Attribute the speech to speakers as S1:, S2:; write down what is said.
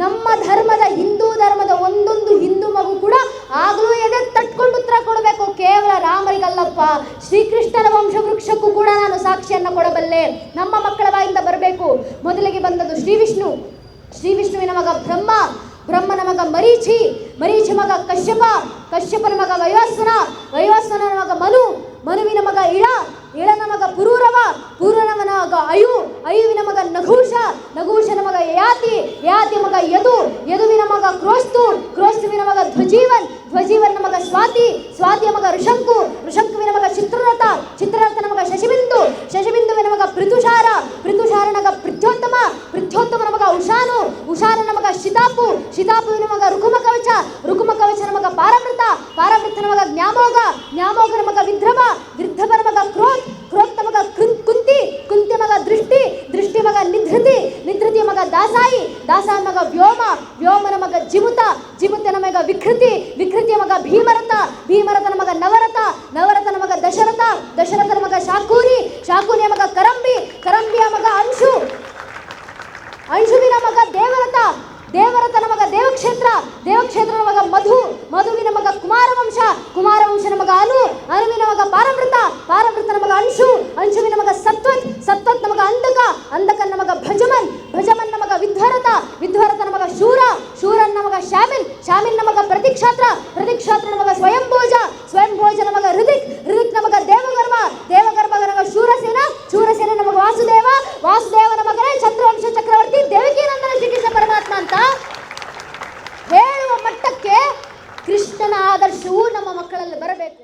S1: ನಮ್ಮ ಧರ್ಮದ ಹಿಂದೂ ಧರ್ಮದ ಒಂದೊಂದು ಹಿಂದೂ ಮಗು ಕೂಡ ಆಗಲೂ ಎದೆ ತಟ್ಕೊಂಡು ಉತ್ತರ ಕೊಡಬೇಕು. ಕೇವಲ ರಾಮರಿಗಲ್ಲಪ್ಪ. ಶ್ರೀಕೃಷ್ಣನ ವಂಶವೃಕ್ಷಕ್ಕೂ ಕೂಡ ನಾನು ಸಾಕ್ಷಿಯನ್ನು ಕೊಡಬಲ್ಲೆ. ನಮ್ಮ ಮಕ್ಕಳ ಬಾಯಿಂದ ಬರಬೇಕು. ಮೊದಲಿಗೆ ಬಂದದ್ದು ಶ್ರೀ ವಿಷ್ಣು. ಶ್ರೀ ವಿಷ್ಣುವಿನ ಮಗ ಬ್ರಹ್ಮ. ಬ್ರಹ್ಮನ ಮಗ ಮರೀಚಿ. ಮರೀಚಿ ಮಗ ಕಶ್ಯಪ. ಕಶ್ಯಪನ ಮಗ ವೈವಾಸ್ವನ ವೈವಾಸ್ವನ ಮಗ ಮನು. ಮನುವಿನ ಮಗ ಇಳ. ನಘೂಷ ನಘೂಷನ ಮಗ ಯಯಾತಿ ಯಯಾತಿ ಮಗ ಯದು ಯದುವಿನ ಮಗ ಕ್ರೋಸ್ತು ಕ್ರೋಸ್ತುವಿನ ಮಗ ಧ್ವಜೀವನ್ ಧ್ವಜೀವನ ಮಗ ಸ್ವಾತಿ ಸ್ವಾತಿಯ ಮಗ ಋಷಂಕು ಋಷಂಕುವಿನ ಮಗ ಚಿತ್ರರಥ ಚಿತ್ರರಥನ ಮಗ ಶಶಿಬಿಂದು ಶಶಿಬಿಂದುವಿನ ಮಗ ಪೃಥುಷಾರ ಪೃಥುಷಾರನ ಮಗ ಪೃಥ್ಯೋತ್ತಮ ಪೃಥ್ಯೋತ್ತಮನ ಮಗ ಉಷಾನು ಉಷಾನನ ಮಗ ಶಿತಾಪು ಶಿತಾಪುವಿನ ಮಗ ರುಕುಮ ಕವಚ ರುಕುಮ ಕವಚನ ಮಗ ಪಾರವೃತ ಪಾರವೃತನ ಮಗ ಜ್ಞಾಮೋಗ ಜ್ಞಾಮೋಗನ ಮಗ ವಿದ್ರವ ವಿದ್ರವನ ದಾಸಾಯಿ ಮಗ ವ್ಯೋಮ, ವ್ಯೋಮನ ಮಗ ಜಿಮುತ, ಜಿಮುತನ ಮಗ ವಿಕೃತಿ, ವಿಕೃತಿಯ ಮಗ ಭೀಮರಥ, ಭೀಮರಥನ ಮಗ ನವರಥ, ನವರಥನ ಮಗ ದಶರಥ, ದಶರಥನ ಮಗ ಶಾಕೂರಿ, ಶಾಕೂರಿಯ ಮಗ ಕರಂಬಿ, ಕರಂಬಿಯ ಮಗ ಅಂಶು. ಅಂಶುವಿನ ಮಗ ದೇವರಥ, ದೇವರಥನ ಮಗ ದೇವಕ್ಷೇತ್ರ, ದೇವಕ್ಷೇತ್ರನ ಮಗ ಮಧು, ಮಧುವಿನ ಮಗ ಕುಮಾರವಂಶ, ಕುಮಾರವಂಶನ ಮಗ ಅನು ಅನುವಿನ ಮಗ ಪಾರವೃತ ಪಾರಮೃತನ ಮಗ ಅಂಶು, ಅಂಶುವಿನ ಮಗ ನಮಗ ಸ್ವಯಂ ಭೋಜ ಸ್ವಯಂ ಭೋಜ ನಮಗ ಹೃದಿಕ್ ಹೃದಿಕ್ ನಮಗ ದೇವಗರ್ಮ ದೇವಗರ್ಮ ನಮಗ ಶೂರಸೇನ ಶೂರಸೇನ ನಮಗ ವಾಸುದೇವ ವಾಸುದೇವ ನಮಗ ಚಂದ್ರವಂಶ ಚಕ್ರವರ್ತಿ ದೇವಕೀನಂದನ ಶ್ರೀಕೃಷ್ಣ ಪರಮಾತ್ಮ ಅಂತ ಹೇಳುವ ಮಟ್ಟಕ್ಕೆ ಕೃಷ್ಣನ ಆದರ್ಶವು ನಮ್ಮ ಮಕ್ಕಳಲ್ಲಿ ಬರಬೇಕು.